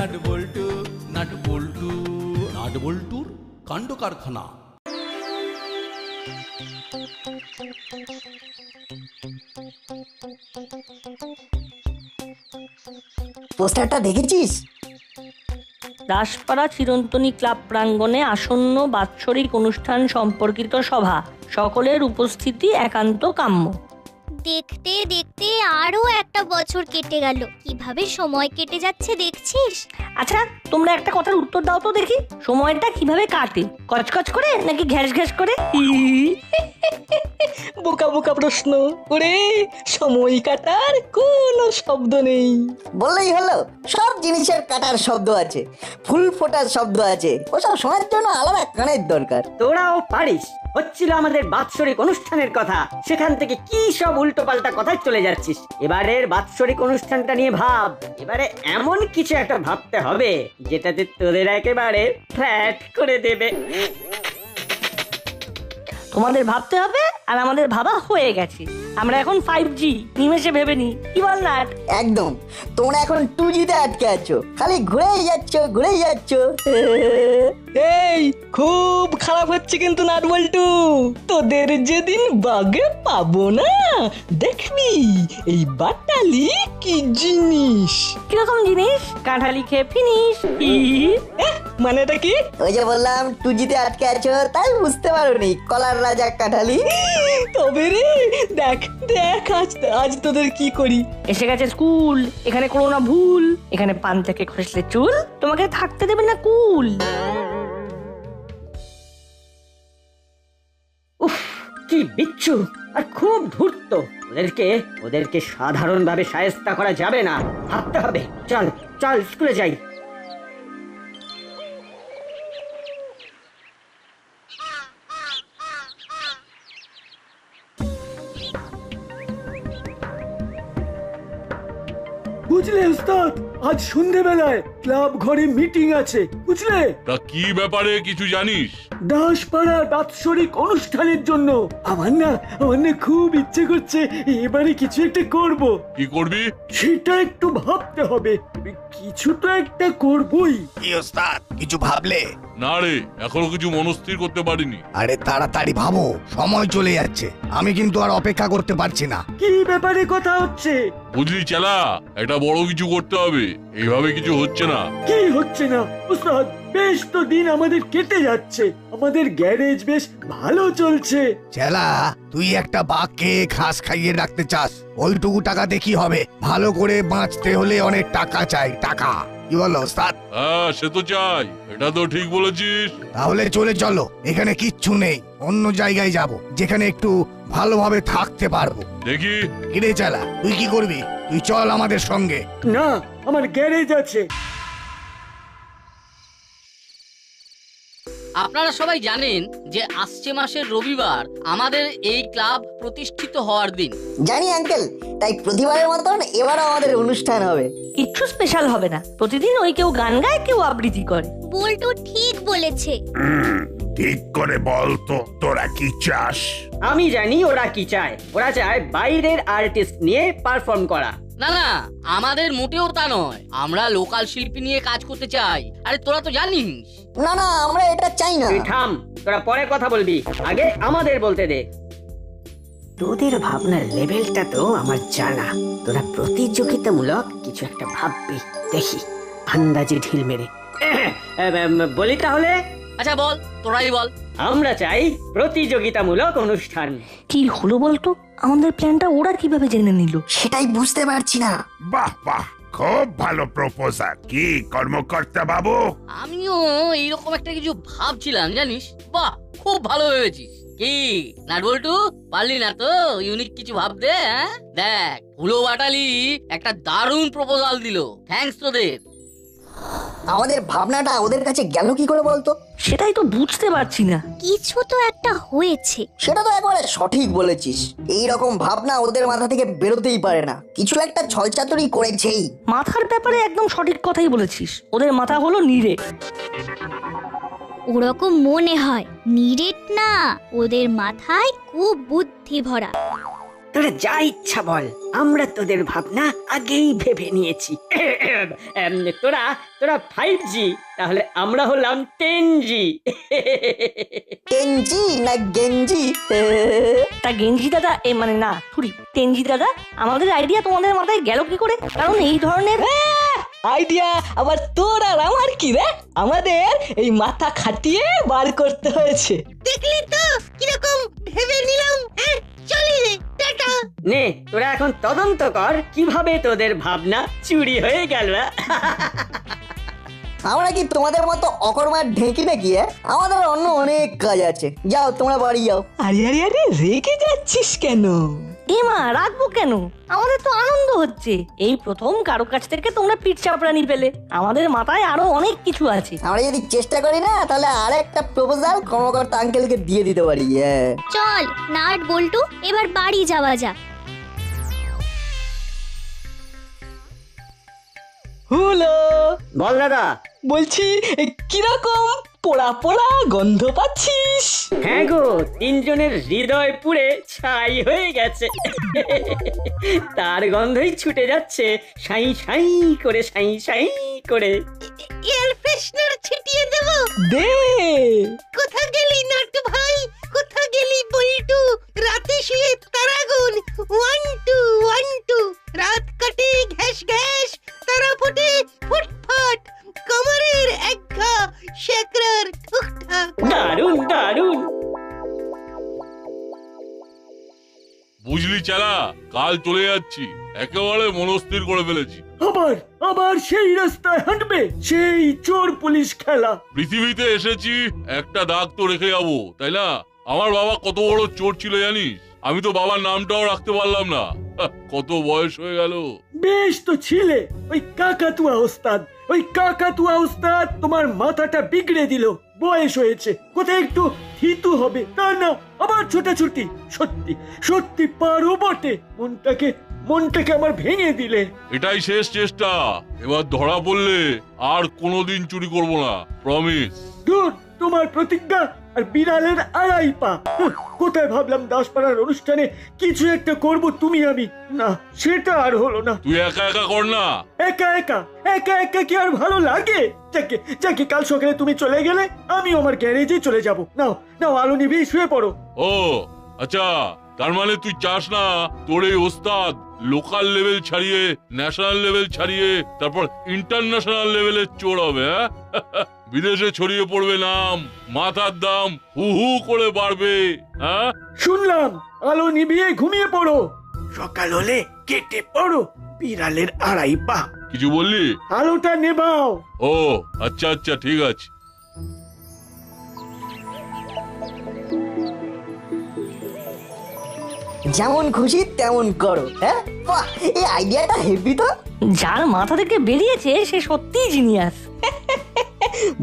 Nut বল্টু nut বল্টু nut বল্টুর কাণ্ড কারখানা পোস্টারটা দেখেছিস? দাসপাড়া চিরন্তনী ক্লাব প্রাঙ্গণে আসন্ন বাৎসরিক অনুষ্ঠান সম্পর্কিত সভা। সকলের উপস্থিতি একান্ত কাম্য। দেখতে দেখতে আরও একটা বছর কেটে গেল। কীভাবে সময় কেটে যাচ্ছে দেখছিস? আচ্ছা তোমরা একটা কথার উত্তর দাও তো দেখি। সময়টা কীভাবে কাটে? কচকচ করে নাকি ঘ্যাস ঘ্যাস করে? বোকা বোকা প্রশ্ন। ওরে সময় কাটার কোনো শব্দ নেই। বললেই হলো সব জিনিসের কাটার শব্দ আছে। ফুল ফোটার শব্দ আছে। ওসব শোনার জন্য আলাদা কানের দরকার। তোরাও পারিস। হচ্ছিল আমাদের বাৎসরিক অনুষ্ঠানের কথা। সেখান থেকে কি সব উল্টো পাল্টা কথায় চলে যাচ্ছিস? এবারের বাৎসরিক অনুষ্ঠানটা নিয়ে ভাব। এবারে এমন কিছু একটা ভাবতে হবে, যেটাতে তোদের একেবারে ফ্ল্যাট করে দেবে। তোমাদের ভাবতে হবে আর আমাদের ভাবা হয়ে গেছে। আমরা এখন ফাইভ জি নিমেষে ভেবে নি। কি বল না একদম। তোমরা এখন টু জিতে আটকে আছো। খালি ঘুরেই যাচ্ছ ঘুরেই যাচ্ছ। এই খুব খারাপ হচ্ছে কিন্তু নাট বল্টু। তোদের যেদিন বাগে পাবো না দেখবি এই বাটালি কি জিনিস? কীরকম জিনিস? কাঁঠালি খেয়ে ফিনিস মানে এটা কি? ওই যে বললাম টু জিতে আটকে আছো তাই বুঝতে পারোনি কলার রাজা কাঠালি। তবে রে দেখ দেখ আজ আজ তোদের কি করি। এসে গেছে স্কুল এখানে করো না ভুল। এখানে পান থেকে খসলে চুল তোমাকে থাকতে দেবে না কুল। উফ কি বিচ্ছু আর খুব ধূর্ত। ওদেরকে ওদেরকে সাধারণভাবে সায়স্তা করা যাবে না। ভাবতে হবে চল চল স্কুলে যাই। আজ সন্ধেবেলায় ক্লাব ঘরে মিটিং আছে বুঝলে? তা কি ব্যাপারে কিছু জানিস? দাসপাড়ার বাৎসরিক অনুষ্ঠানের জন্য। আমার না আমার না খুব ইচ্ছে করছে এবারে কিছু একটা করব। কি করবি? সেটা একটু ভাবতে হবে। কিছু তো একটা করবই। কি ওস্তাদ কিছু ভাবলে? না রে এখনও কিছু মনস্থির করতে পারিনি। আরে তাড়াতাড়ি ভাবো সময় চলে যাচ্ছে। আমি কিন্তু আর অপেক্ষা করতে পারছি না। কি ব্যাপারে কথা হচ্ছে? বুঝলি চেলা একটা বড় কিছু করতে হবে। এইভাবে কিছু হচ্ছে না। কি হচ্ছে না? উস্তাদ বেশ তো দিন আমাদের কেটে যাচ্ছে। আমাদের গ্যারেজ বেশ ভালো চলছে। চেলা তুই একটা বাঘকে ঘাস খাইয়ে রাখতে চাস। ওইটুকু টাকাতে কি হবে? ভালো করে বাঁচতে হলে অনেক টাকা চাই টাকা। কি বলো ওস্তাদ। হ্যাঁ সে তো চাই। এটা তো ঠিক বলেছিস। তাহলে চলে চলো এখানে কিচ্ছু নেই। অন্য জায়গায় যাব যেখানে একটু ভালোভাবে থাকতে পারব। দেখি। কিরে চালা তুই কি করবি? তুই চল আমাদের সঙ্গে। না আমার গ্যারেজ আছে। আপনারা সবাই জানেন যে আসছে মাসের রবিবার আমাদের এই ক্লাব প্রতিষ্ঠিত হওয়ার দিন। জানি আঙ্কেল তাই প্রতিবারের মতন এবারও আমাদের অনুষ্ঠান হবে। কিচ্ছু স্পেশাল হবে না। প্রতিদিন ওই কেউ গান গায় কেউ আবৃত্তি করে। বল্টু ঠিক বলেছে। ঠিক করে বল তো তোরা কি চাস? আমি জানি ওরা কি চায়। ওরা চায় বাইরের আর্টিস্ট নিয়ে পারফর্ম করা। না না আমাদের মোটেও তা নয়। আমরা লোকাল শিল্পী নিয়ে কাজ করতে চাই। আরে তোরা তো জানিস। না না আমরা এটা চাই না। তুই থাম তোরা পরে কথা বলবি। আগে আমাদের বলতে দে। তোদের ভাবনার লেভেলটা তো আমার জানা। তোরা প্রতিযোগিতামূলক কিছু একটা ভাববি। দেখি আন্দাজে ঢিল মেরে। বলি তাহলে? আচ্ছা বল তোরাই বল। আমরা চাই প্রতিযোগিতামূলক অনুষ্ঠান। কি হলো বলতো? আমাদের প্ল্যানটা ওরা কীভাবে জেনে নিল? সেটাই বুঝতে পারছি না। বাহ বাহ খুব ভালো প্রপোজাল কি কর্মকর্তা বাবু? আমিও এইরকম একটা কিছু ভাবছিলাম জানিস? বাহ খুব ভালো ভেবেছিস। কি নাট বল্টু? পারলি না তো? ইউনিক কিছু ভাবতে হ্যাঁ? দেখ হুলো বাটালি একটা দারুণ প্রপোজাল দিল। থ্যাঙ্কস তোদের। আমাদের ভাবনাটা ওদের কাছে গেল কি করে বলতো? সেটাই তো বুঝতে পারছি না। কিছু তো একটা হয়েছে। সেটা তো একবারে সঠিক বলেছিস। এই রকম ভাবনা ওদের মাথা থেকে বেরোতেই পারে না। কিছু একটা ছলচাতুরি করেছেই। মাথার ব্যাপারে একদম সঠিক কথাই বলেছিস। ওদের মাথা হলো নিরে ওরকম মনে হয়। নিরেট না। ওদের মাথায় খুব বুদ্ধি ভরা। তোরা যা ইচ্ছা বল আমরা তোদের ভাবনা আগেই ভেবে নিয়েছি। এম, তোরা তোরা ফাইভ জি তাহলে আমরা হলাম টেন জি গেঞ্জি না গেঞ্জি তা গেঞ্জি দাদা এ মানে না থুরি তেঞ্জি দাদা আমাদের আইডিয়া তোমাদের মাথায় গেল কি করে? কারণ এই ধরনের আইডিয়া আবার তোর আর আমার কি রে? আমাদের এই মাথা খাটিয়ে বার করতে হয়েছে। দেখলি তো কীরকম ভেবে নিলাম। হ্যাঁ চলি রে টাটা নে তোরা এখন তদন্ত কর কীভাবে তোদের ভাবনা চুরি হয়ে গেল আমরা কি তোমাদের মতো অকর্মার ঢেঁকি নাকি হ্যাঁ? আমাদের অন্য অনেক কাজ আছে। যাও তোমরা বাড়ি যাও। আরে আরে আরে রেখে যাচ্ছিস কেন? এ মা রাখব কেন? আমাদের তো আনন্দ হচ্ছে। এই প্রথম কারও কাছ থেকে তোমরা পিঠ চাপড়ানি পেলে আমাদের মাথায় আরও অনেক কিছু আছে। আমরা যদি চেষ্টা করি না তাহলে আর একটা প্রপোজাল কর্মকর্তা আঙ্কেলকে দিয়ে দিতে পারি হ্যাঁ। চল নাট বল্টু এবার বাড়ি যাওয়া যাক। হলো! বল দাদা। বলছি কীরকম? পোড়া পোড়া গন্ধ পাচ্ছিস। হ্যাঁ গো তিনজনের হৃদয় পুড়ে ছাই হয়ে গেছে। তার গন্ধই ছুটে যাচ্ছে সাই সাই করে সাই সাই করে। এয়ার ফ্রেশনার ছিটিয়ে দেব। দে। কোথা গেলি নাটু ভাই? কোথা গেলি বল্টু? রাতে শুয়ে তারাগুন। One two one two. রাত কাটে ঘ্যাস ঘ্যাস। কাল চলে যাচ্ছি। একেবারে মনস্থির করে ফেলেছি। আবার আবার সেই রাস্তায় হাঁটবে সেই চোর পুলিশ খেলা। পৃথিবীতে এসেছি একটা দাগ তো রেখে যাব তাই না? আমার বাবা কত বড় চোর ছিল জানিস? আমি তো বাবার নামটাও রাখতে পারলাম না। কত বয়স হয়ে গেল। বেশ তো ছিলে ওই কাকাতুয়া ওস্তাদ ওই কাকাতুয়া ওস্তাদ তোমার মাথাটা বিগড়ে দিল। বয়স হয়েছে কোথায় একটু থিতু হবে। তা না আবার ছোটাছুটি। সত্যি সত্যি পারো বটে। মনটাকে মনটাকে আমার ভেঙে দিলে। এটাই শেষ চেষ্টা। এবার ধরা পড়লে আর কোনোদিন চুরি করব না প্রমিস দূর তোমার প্রতিজ্ঞা আর বিড়ালের আড়াই পা। কোথায় ভাবলাম দাসপাড়ার অনুষ্ঠানে কিছু একটা করব তুমি আমি? না সেটা আর হলো না। তুই একা একা কর না। একা একা একা একা কি আর ভালো লাগে? যাকে যাকে কাল সকালে তুমি চলে গেলে আমি আমার গ্যারেজে চলে যাব। নাও নাও আলো নিভিয়ে শুয়ে পড়ো। ও আচ্ছা। তার মানে তুই চাস না তোর এই ওস্তাদ লোকাল লেভেল ছাড়িয়ে ন্যাশনাল লেভেল ছাড়িয়ে তারপর ইন্টারন্যাশনাল লেভেলে চোর হবে হ্যাঁ? বিদেশে ছড়িয়ে পড়বে নাম মাথার দাম হু হু করে বাড়বে হ্যাঁ? শুনলাম আলো নিভিয়ে ঘুমিয়ে পড়ো। সকাল হলে কেটে পড়ো বিড়ালের আড়াই পা। কিছু বললি? আলোটা নেবাও ও আচ্ছা আচ্ছা ঠিক আছে। যেমন খুশি তেমন করো হ্যাঁ? বাহ এই আইডিয়াটা হেভি তো। যার মাথা থেকে বেরিয়েছে সে সত্যিই জিনিয়াস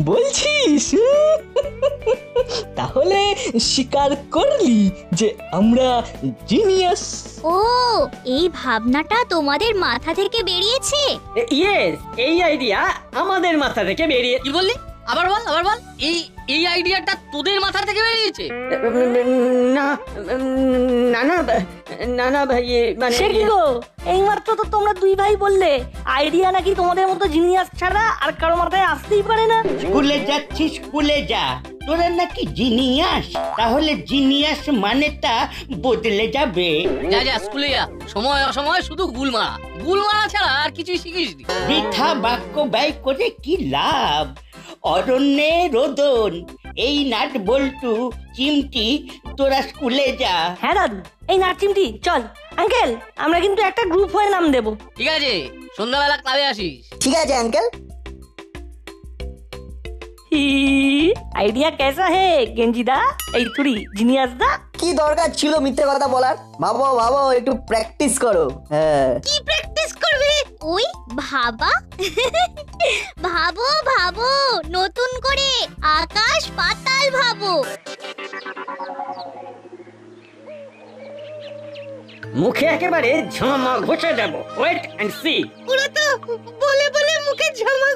বলছিস? তাহলে স্বীকার করলি যে আমরা জিনিয়াস ও এই ভাবনাটা তোমাদের মাথা থেকে বেরিয়েছে? ইয়েস এই আইডিয়া আমাদের মাথা থেকে বেরিয়ে কি বললি? আবার বল আবার বল। এই এই আইডিয়াটা তোদের মাথা থেকে বেরিয়েছে? না না না না না ভাই এ মানে সে কি গো? এইমাত্র তো তোমরা দুই ভাই বললে আইডিয়া নাকি তোমাদের মতো জিনিয়াস ছাড়া আর কারও মাথায় আসতেই পারে না? স্কুলে যাচ্ছিস স্কুলে যা। তোরা নাকি জিনিয়াস? তাহলে জিনিয়াস মানেটা বদলে যাবে। যা যা স্কুলে যা। সময় অসময় শুধু গুল মারা গুল মারা ছাড়া আর কিছুই শিখিস নি বৃথা বাক্য ব্যয় করে কি লাভ? অরণ্যে রোদন এই নাট বল্টু চিমটি তোরা স্কুলে যা। হ্যাঁ দাদু এই নাচিমটি চল। আঙ্কেল আমরা কিন্তু একটা গ্রুপ হয়ে নাম দেবো। ঠিক আছে সন্ধ্যাবেলা ক্লাবে আসিস। ঠিক আছে আঙ্কেল। আইডিয়া কেসা হে গেঞ্জিদা এই তুরি জিনিয়াসদা কি দরকার ছিল মিথ্যে কথা বলার ভাবো ভাবো একটু প্র্যাকটিস করো হ্যাঁ কি প্র্যাকটিস করবে ওই ভাবা ভাবো ভাবো নতুন করে আকাশ পাতাল ভাবো মুখে একেবারে ঝামা ঘষে যাব ওয়েট এন্ড সি পুরো তো বলে বলে মুখে ঝামা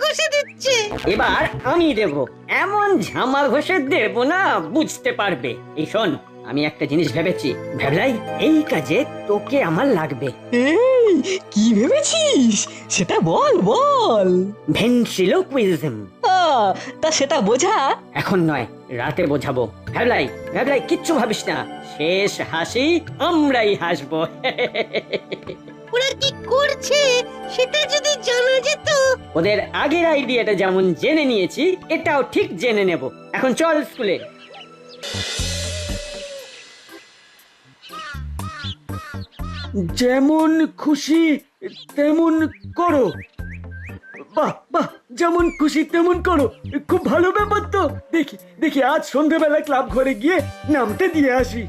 এবার আমি দেব। এমন ঝামা ঘষে দেব না বুঝতে পারবে। এই শোন আমি একটা জিনিস ভেবেছি। ভেবলাই এই কাজে তোকে আমার লাগবে। এই কি ভেবেছিস? সেটা বল বল। ভেন্ট্রিলোকুইজম। তা সেটা বোঝা? এখন নয় রাতে বোঝাবো। ভেবলাই ভেবলাই কিচ্ছু ভাবিস না। শেষ হাসি আমরাই হাসবো। ওরা কি করছে সেটা যদি জানা যেত। ওদের আগের আইডিয়াটা যেমন জেনে নিয়েছি এটাও ঠিক জেনে নেব। এখন চল স্কুলে। যেমন খুশি তেমন করো। বাহ বাহ যেমন খুশি তেমন করো। খুব ভালো ব্যাপার তো। দেখি দেখি আজ সন্ধ্যেবেলা ক্লাব ঘরে গিয়ে নামটা দিয়ে আসি।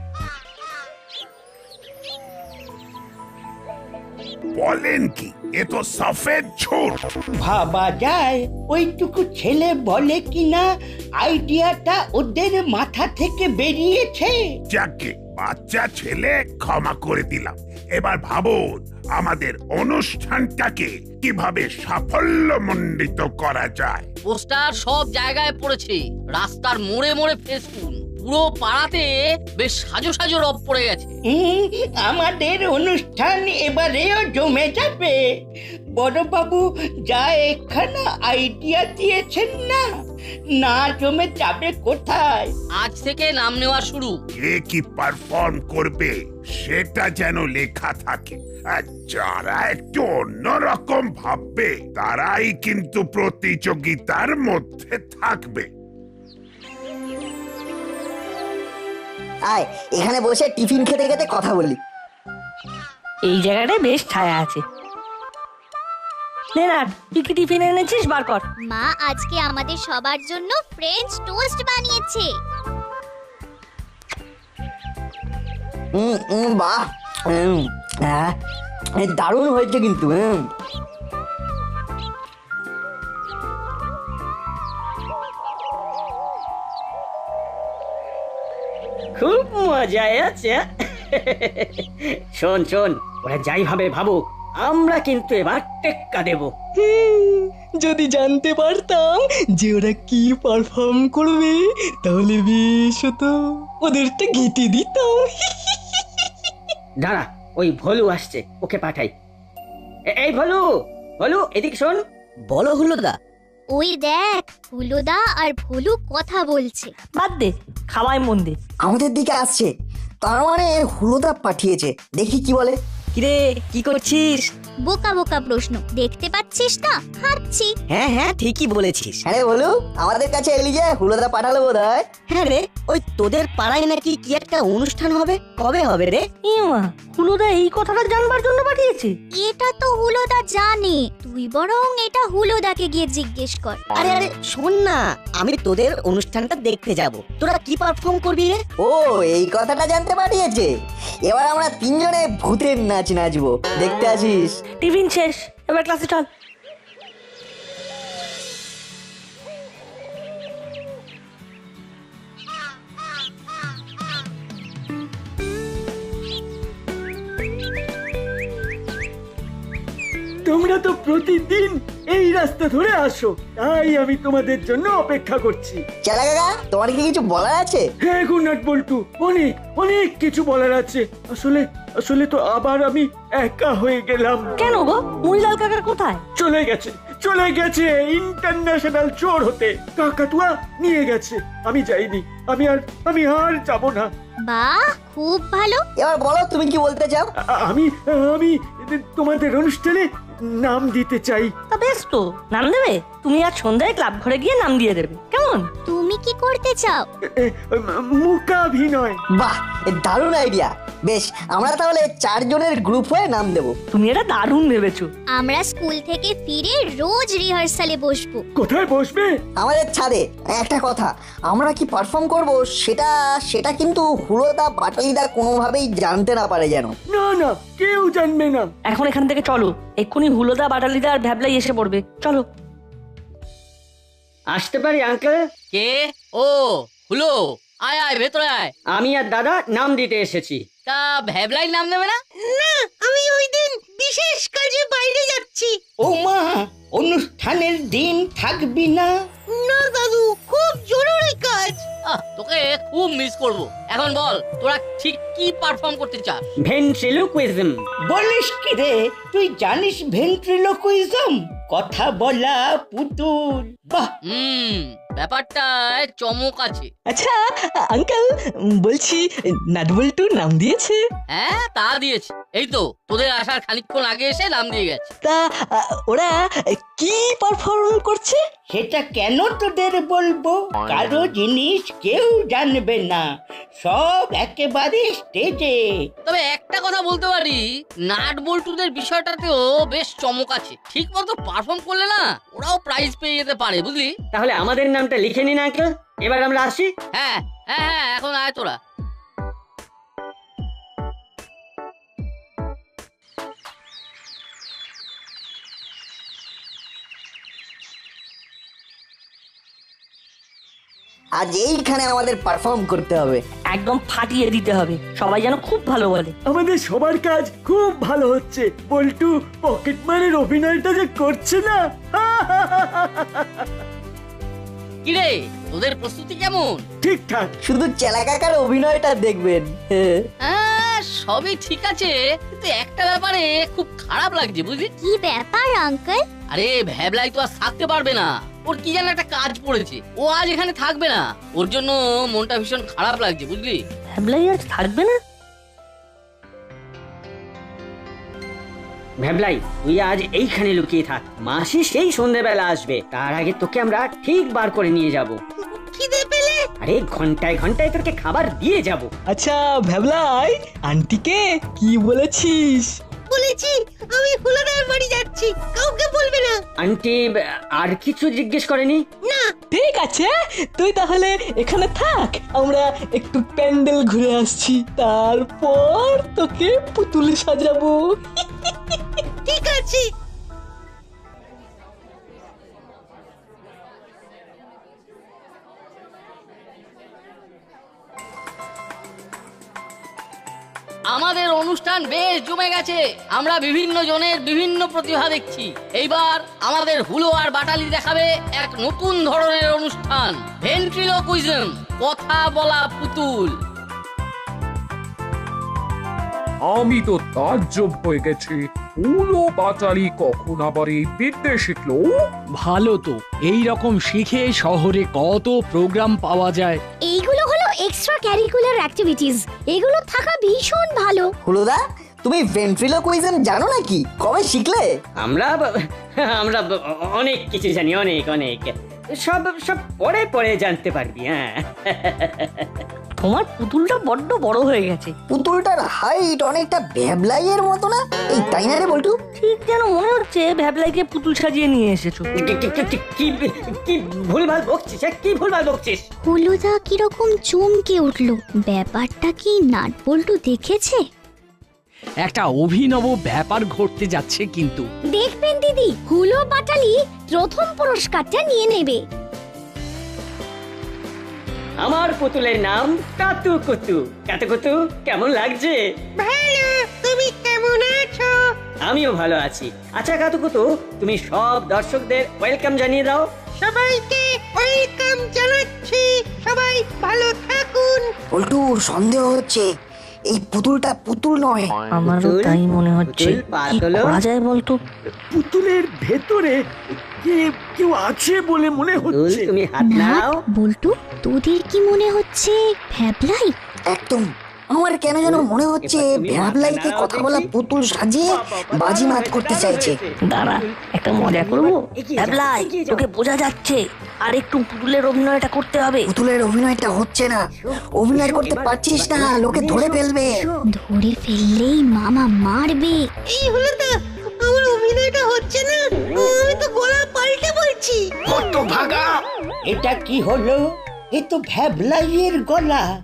বলেন কি? এ তো সফেদ ঝুট ভাবা যায় ওইটুকু ছেলে বলে কিনা আইডিয়াটা ওদের মাথা থেকে বেরিয়েছে। যাকে বাচ্চা ছেলে ক্ষমা করে দিলাম। এবার ভাবুন আমাদের অনুষ্ঠানটাকে কীভাবে সাফল্যমণ্ডিত করা যায়। পোস্টার সব জায়গায় পড়েছে। রাস্তার মোড়ে মোড়ে ফেসবুক। পুরো পাড়াতে বেশ সাজো সাজো রব পড়ে গেছে। হুম, আমাদের অনুষ্ঠান এবারেও জমে যাবে। বড়বাবু যা একখানা আইডিয়া দিয়েছেন না না জমে যাবে কোথায়? আজ থেকে নাম নেওয়া শুরু। কে কি পারফর্ম করবে সেটা যেন লেখা থাকে। আর যারা একটু অন্যরকম ভাববে তারাই কিন্তু প্রতিযোগিতার মধ্যে থাকবে। আয় এখানে বসে টিফিন খেতে খেতে কথা বলি এই জায়গাটায় বেশ ছায়া আছে। নে না তুই কি টিফিন এনেছিস? বার কর। মা আজকে আমাদের সবার জন্য ফ্রেঞ্চ টোস্ট বানিয়েছে। উম, উম, বাহ। উম, হ্যাঁ দারুণ হয়েছে কিন্তু হুম মজায় আছে শোন শোন ওরা যাই ভাবে ভাবুক আমরা কিন্তু এবার টেক্কা দেব। যদি জানতে পারতাম যে ওরা কি পারফর্ম করবে তাহলে বেশ হতো। ওদেরটা ঘেটে দিতাম। দাঁড়া ওই ভলু আসছে ওকে পাঠাই। এই ভলু ভলু এদিক শোন। বলো হলুদা। ওই দেখ হুলোদা আর ভুলু কথা বলছে। বাদ দে খাওয়াই মন দে আমাদের দিকে আসছে। তার মানে হুলোদা পাঠিয়েছে। দেখি কি বলে। কিরে কি করছিস? বোকা বোকা প্রশ্ন। দেখতে পাচ্ছিস না? হাঁটছি। হ্যাঁ হ্যাঁ ঠিকই বলেছিস। আরে বলু আমাদের কাছে এলি যে হুলোদা পাঠালো বোধ হয় হ্যাঁ রে ওই তোদের পাড়ায় নাকি কি একটা অনুষ্ঠান হবে? কবে হবে রে? ইমা হুলুদা এই কথাটা জানবার জন্য পাঠিয়েছে। এটা তো হুলোদা জানে। তুই বরং এটা হুলোদাকে গিয়ে জিজ্ঞেস কর। আরে আরে শোন না আমি তোদের অনুষ্ঠানটা দেখতে যাব। তোরা কি পারফর্ম করবি রে? ও এই কথাটা জানতে পাঠিয়েছে। এবার আমরা তিনজনে ভূতের নাচ নাচবো। দেখতে আসিস টিফিন শেষ এবার ক্লাসে চল। তোমরা তো প্রতিদিন এই রাস্তা ধরে আসো তাই আমি তোমাদের জন্য অপেক্ষা করছি। চালা কাকা তোমার কি কিছু বলার আছে? হ্যাঁ গুনাট বল্টু অনেক অনেক কিছু বলার আছে। আসলে আসলে তো আবার আমি একা হয়ে গেলাম। কেন গো? মুড়িলাল কাকার কোথায়? চলে গেছে চলে গেছে ইন্টারন্যাশনাল চোর হতে। কাকাতুয়া নিয়ে গেছে। আমি যাইনি। আমি আর আমি আর যাব না। বাহ খুব ভালো। এবার বলো তুমি কি বলতে চাও? আ- আমি আমি তোমাদের অনুষ্ঠানে নাম দিতে চাই। তা বেশ তো নাম দেবে? তুমি আজ সন্ধ্যায় ক্লাব ঘরে গিয়ে নাম দিয়ে দেবে। কেমন? তুমি কি করতে চাও? এ, বাহ দারুণ আইডিয়া বেশ আমরা তাহলে চারজনের গ্রুপ হয়ে নাম দেব। তুমি এটা দারুণ ভেবেছো। আমরা স্কুল থেকে ফিরে রোজ রিহার্সালে বসবো। কোথায় বসবে? আমাদের ছাদে একটা কথা আমরা কি পারফর্ম করব সেটা সেটা কিন্তু হুলোদা বাটালিদা কোনোভাবেই জানতে না পারে যেন। না না কেউ জানবে না। এখন এখান থেকে চলো এক্ষুনি হুলোদা বাটালিদা আর ভ্যাবলাই এসে পড়বে। চলো। আসতে পারি আঙ্কেল কে? ও হুলো আয় আয় ভেতরে আয়। আমি আর দাদা নাম দিতে এসেছি। তা ভ্যাবলাই নাম নেবে না? না আমি ওই দিন বিশেষ কাজে বাইরে যাচ্ছি। ও মা অনুষ্ঠানের দিন থাকবি না? না দাদু খুব জরুরি কাজ। আহ, তোকে খুব মিস করব। এখন বল তোরা ঠিক কি পারফর্ম করতে চাস? ভেন্ট্রিলোকুইজম বলিস কি রে তুই জানিস ভেন্ট্রিলোকুইজম কথা বলা পুতুল। বাহ! হুম ব্যাপারটায় চমক আছে। আচ্ছা আঙ্কেল বলছি নাটবল্টু নাম দিয়েছে? হ্যাঁ তা দিয়েছে। এই তো তোদের আসার খানিকক্ষণ আগে এসে নাম দিয়ে গেছে। তা ওরা কি পারফর্ম করছে? সেটা কেন তোদের বলব? কারও জিনিস কেউ জানবে না। সব একেবারে স্টেজে তবে একটা কথা বলতে পারি নাট বল্টুদের বিষয়টাতেও বেশ চমক আছে। ঠিক মতো পারফর্ম করলে না ওরাও প্রাইজ পেয়ে যেতে পারে বুঝলি? তাহলে আমাদের নামটা লিখে নিন আঙ্কেল? এবার আমরা আসি? হ্যাঁ হ্যাঁ হ্যাঁ এখন আয় তোরা। আজ এইখানে আমাদের পারফর্ম করতে হবে। একদম ফাটিয়ে দিতে হবে। সবাই যেন খুব ভালো বলে। আমাদের সবার কাজ খুব ভালো হচ্ছে। পল্টু পকেট মারের অভিনয়টা যে করছে না। কিরে তোদের প্রস্তুতি কেমন? ঠিকঠাক শুধু চেলাকাকার অভিনয়টা দেখবেন। হ্যাঁ। হ্যাঁ সবই ঠিক আছে। কিন্তু একটা ব্যাপারে খুব খারাপ লাগছে বুঝলি? কি ব্যাপার আঙ্কেল আরে ভ্যাবলাই তো আর থাকতে পারবে না। ওর কি যেন একটা কাজ পড়েছে। ও আজ এখানে থাকবে না। ওর জন্য মনটা ভীষণ খারাপ লাগছে বুঝলি? ভ্যাবলাই আজ থাকবে না? ভ্যাবলাই তুই আজ এইখানে লুকিয়ে থাক। মাসি সেই সন্ধেবেলা আসবে। তার আগে তোকে আমরা ঠিক বার করে নিয়ে যাব। খিদে পেলে? আরে ঘন্টায় ঘন্টায় তোকে খাবার দিয়ে যাব। আচ্ছা ভ্যাবলাই আন্টিকে কি বলেছিস? বলেছি আমি ফুলদার বাড়ি যাচ্ছি কাউকে বলবে না। আন্টি আর কিছু জিজ্ঞেস করেনি? না। ঠিক আছে তুই তাহলে এখানে থাক আমরা একটু প্যান্ডেল ঘুরে আসছি তারপর তোকে পুতুল সাজাবো। ঠিক আছে। আমাদের অনুষ্ঠান বেশ জমে গেছে। আমরা বিভিন্ন জনের বিভিন্ন প্রতিভা দেখছি। এইবার আমাদের হুলো আর বাটালি দেখাবে এক নতুন ধরনের অনুষ্ঠান ভেন্ট্রিলোকুইজম কথা বলা পুতুল। আমি তো তাজ্জব হয়ে গেছি উলো বাচালি কখন আবার এই বিদ্যে শিখলো? ভালো তো এই রকম শিখে শহরে কত প্রোগ্রাম পাওয়া যায়। এইগুলো হলো এক্সট্রা ক্যারিকুলার অ্যাক্টিভিটিস এগুলো থাকা ভীষণ ভালো। হুলুদা তুমি ভেন্ট্রিলোকুইজম জানো নাকি? কবে শিখলে? আমরা আমরা অনেক কিছু জানি অনেক অনেক। সব সব পরে পরে জানতে পারবি হ্যাঁ। তোমার পুতুলটা বড্ড বড় হয়ে গেছে। পুতুলটার হাইট অনেকটা ভ্যাবলাইয়ের মতো না? এই তাই না রে বল্টু? ঠিক যেন মনে হচ্ছে ভ্যাবলাইকে পুতুল সাজিয়ে নিয়ে এসেছ। কি- কি- কি- কি- কি কি ভুলভাল বকছিস হ্যাঁ? কি ভুলভাল বকছিস? হলুদা কীরকম চমকে উঠল। ব্যাপারটা কি নাট বল্টু দেখেছে? একটা অভিনব ব্যাপার ঘটতে যাচ্ছে কিন্তু। দেখবেন দিদি হুলো পাটালি প্রথম পুরস্কারটা নিয়ে নেবে। আমার পুতুলের নাম কাতু কুতু। কাতু কুতু কেমন লাগছে? ভালো তুমি কেমন আছো? আমিও ভালো আছি। আচ্ছা কাতু কুতু তুমি সব দর্শকদের ওয়েলকাম জানিয়ে দাও। সবাইকে ওয়েলকাম জানাচ্ছি। সবাই ভালো থাকুন। বল্টু সন্দেহ হচ্ছে এই পুতুলটা পুতুল নয়। আমারও তাই মনে হচ্ছে। কি করা যায় বলতো? পুতুলের ভেতরে কে কেউ আছে বলে মনে হচ্ছে? তুমি হাত নাও। বল্টু তোদের কি মনে হচ্ছে? ফ্যাবলাই একদম। আমার কেন যেন মনে হচ্ছে ভ্যাবলাইকে কথা বলা পুতুল সাজিয়ে বাজি মাত করতে চাইছে। দাঁড়া একটা মজা করব? ভ্যাবলাই তোকে বোঝা যাচ্ছে। আর একটু পুতুলের অভিনয়টা করতে হবে। পুতুলের অভিনয়টা হচ্ছে না। অভিনয় করতে পারছিস না লোকে ধরে ফেলবে। ধরে ফেললেই মামা মারবে। এই হলো তো আমার অভিনয়টা হচ্ছে না। আমি তো গলা পাল্টে বলছি। কত ভাগা এটা কি হলো? এ তো ভ্যাবলাইয়ের গলা।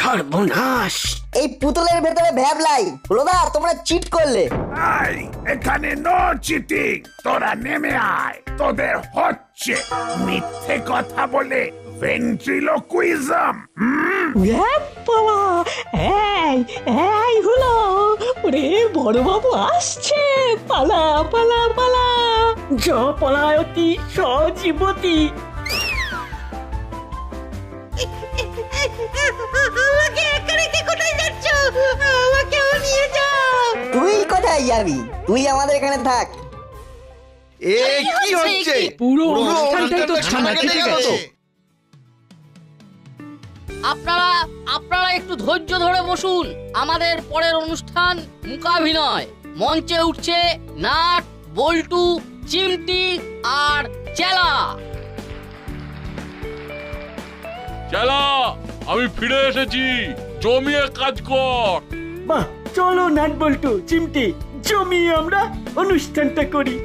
সর্বনাশ। এই পুতুলের ভেতরে ভ্যাবলাই হুলোদা তোমরা চিট করলে। আই এখানে নো চিটিং তোরা নেমে আয় তোদের হচ্ছে মিথ্যে কথা বলে ভেন্ট্রিলোকুইজম বাবা এই এই হলো। ওরে বড় বাবু আসছে। পালা পালা পালা। জ পলায়তি সজীবতী। কোথায় যাবি? তুই আমাদের এখানে থাক। এ কি হচ্ছে? পুরো অনুষ্ঠানটাই তো ছানা কেটে গেছে। আপনারা আপনারা একটু ধৈর্য ধরে বসুন। আমাদের পরের অনুষ্ঠান মূকাভিনয় মঞ্চে উঠছে নাট বল্টু চিমটি আর চেলা। চালা আমি ফিরে এসেছি। জমিয়ে কাজ কর। বাহ চলো নাট বল্টু চিমটি। জমিয়ে আমরা অনুষ্ঠানটা করি।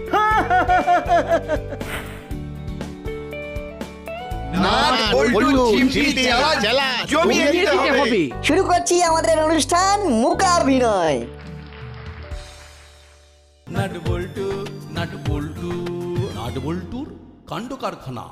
শুরু করছি আমাদের অনুষ্ঠান মুকাভিনয় নাট বল্টু নাট বল্টু নাট বল্টুর কাণ্ড কারখানা।